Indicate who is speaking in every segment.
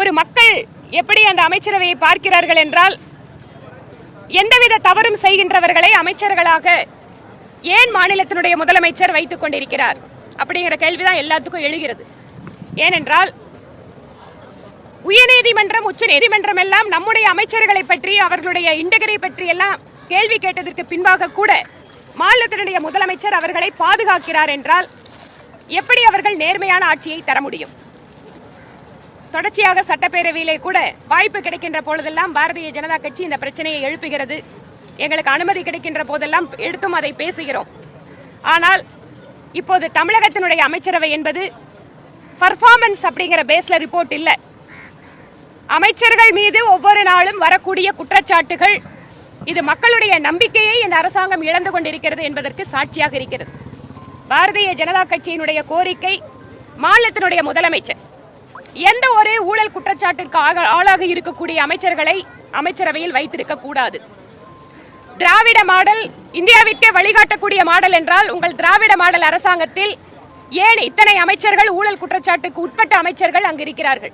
Speaker 1: ஒரு மக்கள் எப்படி அந்த அமைச்சரவையை பார்க்கிறார்கள் என்றால் எந்தவித தவறும் செய்கின்றவர்களை அமைச்சர்களாக ஏன் மாநிலத்தினுடைய முதலமைச்சர் வைத்துக் கொண்டிருக்கிறார்? அப்படிங்கிற கேள்விதான் எல்லாத்துக்கும் எழுகிறது. ஏனென்றால் உயர்நீதிமன்றம் உச்ச நீதிமன்றம் எல்லாம் நம்முடைய அமைச்சர்களை பற்றி அவர்களுடைய இண்டகரை பற்றி எல்லாம் கேள்வி கேட்டதற்கு பின்பாக கூட மாநிலத்தினுடைய முதலமைச்சர் அவர்களை பாதுகாக்கிறார் என்றால் எப்படி அவர்கள் நேர்மையான ஆட்சியை தர முடியும்? தொடர்ச்சியாக சட்டப்பேரவையிலே கூட வாய்ப்பு கிடைக்கின்ற பொழுதெல்லாம் பாரதிய ஜனதா கட்சி இந்த பிரச்சனையை எழுப்புகிறது. எங்களுக்கு அனுமதி கிடைக்கின்ற போதெல்லாம் எடுத்தும் அதை பேசுகிறோம். ஆனால் இப்போது தமிழகத்தினுடைய அமைச்சரவை என்பது பர்ஃபார்மன்ஸ் அப்படிங்கிற பேஸ்ல ரிப்போர்ட் இல்லை. அமைச்சர்கள் மீது ஒவ்வொரு நாளும் வரக்கூடிய குற்றச்சாட்டுகள் இது மக்களுடைய நம்பிக்கையை இந்த அரசாங்கம் இழந்து கொண்டிருக்கிறது என்பதற்கு சாட்சியாக இருக்கிறது. பாரதிய ஜனதா கட்சியினுடைய கோரிக்கை மாநிலத்தினுடைய முதலமைச்சர். எந்த ஒரு ஊழல் குற்றச்சாட்டிற்கு ஆளாக இருக்கக்கூடிய அமைச்சர்களை அமைச்சரவையில் வைத்திருக்க கூடாது. திராவிட மாடல் இந்தியாவிற்கே வழிகாட்டக்கூடிய மாடல் என்றால் உங்கள் திராவிட மாடல் அரசாங்கத்தில் ஏன் இத்தனை அமைச்சர்கள் ஊழல் குற்றச்சாட்டுக்கு உட்பட்ட அமைச்சர்கள் அங்கு இருக்கிறார்கள்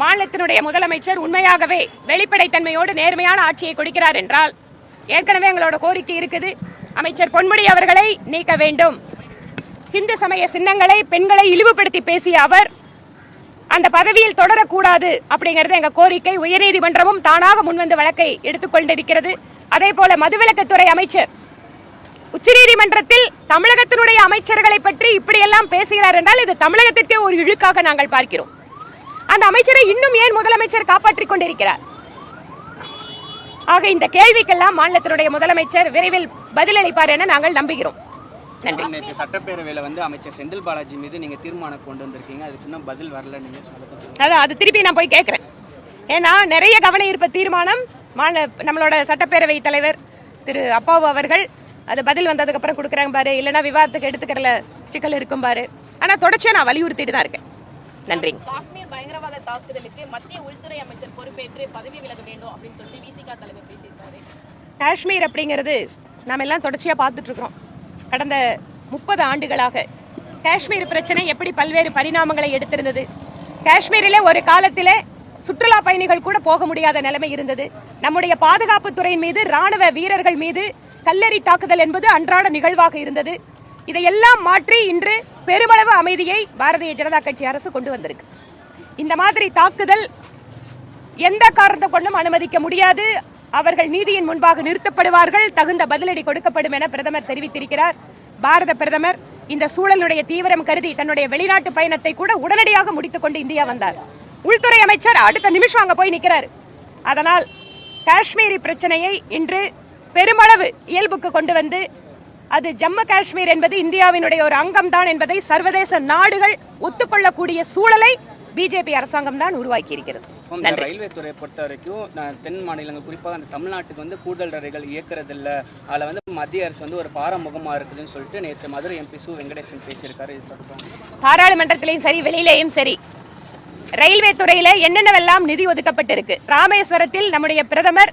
Speaker 1: மாநிலத்தினுடைய முதலமைச்சர் உண்மையாகவே வெளிப்படைத்தன்மையோடு நேர்மையான ஆட்சியை கொடுக்கிறார் என்றால் ஏற்கனவே எங்களோட கோரிக்கை இருக்குது. அமைச்சர் பொன்முடி அவர்களை நீக்க வேண்டும். இந்து சமய சின்னங்களை பெண்களை இழிவுபடுத்தி பேசிய அவர் அந்த பதவியில் தொடரக்கூடாது அப்படிங்கிறது எங்க கோரிக்கை. உயர்நீதிமன்றமும் தானாக முன்வந்து வழக்கை எடுத்துக்கொண்டிருக்கிறது அதே போல மதுவிலக்குத்துறை அமைச்சர். உச்சநீதிமன்றத்தில் தமிழகத்தினுடைய அமைச்சர்களை பற்றி இப்படியெல்லாம் பேசுகிறார் என்றால் இது தமிழகத்திற்கே ஒரு இழுக்காக நாங்கள் பார்க்கிறோம். அந்த அமைச்சரை இன்னும் ஏன் முதலமைச்சர் காப்பாற்றிக் கொண்டிருக்கிறார்? ஆக இந்த கேள்விக்கெல்லாம் மாநிலத்தினுடைய முதலமைச்சர் விரைவில் பதிலளிப்பார் என நாங்கள் நம்புகிறோம். நன்றி.
Speaker 2: நேற்று சட்டப்பேரவையில் வந்து அமைச்சர் செந்தில் பாலாஜி மீது நீங்கள் தீர்மானம் கொண்டு வந்திருக்கீங்க. அதுக்கு இன்னும் பதில் வரல. நீங்கள் சொல்லுங்க
Speaker 1: அதான் அது திருப்பி நான் போய் கேட்கிறேன் ஏன்னா நிறைய கவன ஈர்ப்பு தீர்மானம் மாநில நம்மளோட சட்டப்பேரவை தலைவர் திரு அப்பாவு அவர்கள் அது பதில் வந்ததுக்கு அப்புறம் கொடுக்குறாங்க பாரு. இல்லைன்னா விவாதத்துக்கு எடுத்துக்கிறல சிக்கல் இருக்கும் பாரு. ஆனா தொடர்ச்சியா நான் வலியுறுத்திட்டு தான் இருக்கேன். நன்றி.
Speaker 3: காஷ்மீர் பயங்கரவாத தாக்குதலுக்கு மத்திய உள்துறை அமைச்சர் பொறுப்பேற்று பதவி விலக வேண்டும் அப்படின்னு சொல்லிட்டு விசிகா தலைவர் பேசியிருக்காரு.
Speaker 1: காஷ்மீர் அப்படிங்கிறது நாம் எல்லாம் தொடர்ச்சியா பார்த்துட்டு இருக்கிறோம். கடந்த முப்பது ஆண்டுகளாக காஷ்மீர் பிரச்சனை எப்படி பல்வேறு பரிணாமங்களை எடுத்திருந்தது? காஷ்மீரில் ஒரு காலத்தில் சுற்றுலா பயணிகள் கூட போக முடியாத நிலைமை இருந்தது. நம்முடைய பாதுகாப்பு துறையின் மீது ராணுவ வீரர்கள் மீது கல்லெறி தாக்குதல் என்பது அன்றாட நிகழ்வாக இருந்தது. இதையெல்லாம் மாற்றி இன்று பெருமளவு அமைதியை பாரதிய ஜனதா கட்சி அரசு கொண்டு வந்திருக்கு. இந்த மாதிரி தாக்குதல் எந்த காரணத்தை கொண்டும் அனுமதிக்க முடியாது. அவர்கள் நீதியின் முன்பாக நிறுத்தப்படுவார்கள். தகுந்த பதிலடி கொடுக்கப்படும் என பிரதமர் தெரிவித்திருக்கிறார். பாரத பிரதமர் இந்த சூழலுடைய தீவிரம் கருதி தன்னுடைய வெளிநாட்டு பயணத்தை கூட உடனடியாக முடித்துக் கொண்டு இந்தியா வந்தார். உள்துறை அமைச்சர் அடுத்த நிமிஷம் அங்க போய் நிற்கிறார் அதனால் காஷ்மீரி பிரச்சனையை இன்று பெருமளவு இயல்புக்கு கொண்டு வந்து அது ஜம்மு காஷ்மீர் என்பது இந்தியாவினுடைய ஒரு அங்கம்தான் என்பதை சர்வதேச நாடுகள் ஒத்துக்கொள்ளக்கூடிய சூழலை பிஜேபி அரசாங்கம் தான் உருவாக்கி இருக்கிறது
Speaker 2: இந்த ரயில்வே துறையை பொறுத்த வரைக்கும் தென் மாநிலங்கள் குறிப்பாக அந்த தமிழ்நாட்டுக்கு வந்து கூடுதல் ரயில்கள் இயக்குறதில்ல. அதில் வந்து மத்திய அரசு வந்து ஒரு பாரமுகமாக இருக்குதுன்னு சொல்லிட்டு நேற்று மதுரை எம்பி சு வெங்கடேசன் பேசியிருக்காரு.
Speaker 1: பாராளுமன்றத்திலையும் சரி வெளியிலேயும் சரி. ரயில்வே துறையில என்னென்னவெல்லாம் நிதி ஒதுக்கப்பட்டிருக்கு? ராமேஸ்வரத்தில் நம்முடைய பிரதமர்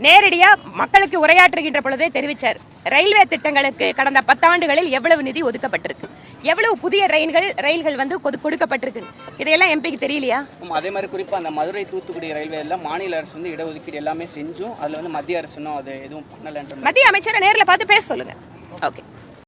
Speaker 1: நேரடியா மக்களுக்கு உரையாற்றுகின்ற பொழுதே தெரிவித்தார் ரயில்வே திட்டங்களுக்கு கடந்த பத்தாண்டுகளில் எவ்வளவு நிதி ஒதுக்கப்பட்டிருக்கு? எவ்வளவு புதிய ரயில்கள் ரயில்கள் வந்து கொடு- கொடுக்கப்பட்டிருக்கு? இதையெல்லாம் எம்பிக்கு தெரியலையா?
Speaker 2: அதே மாதிரி குறிப்பாக அந்த மதுரை தூத்துக்குடி ரயில்வேல மாநில அரசு வந்து இடஒதுக்கீடு எல்லாமே செஞ்சும். அதில் வந்து மத்திய அரசு இன்னும் அது எதுவும் பண்ணலைன்ற
Speaker 1: மத்திய அமைச்சரை நேர்ல பார்த்து பேச சொல்லுங்க. ஓகே.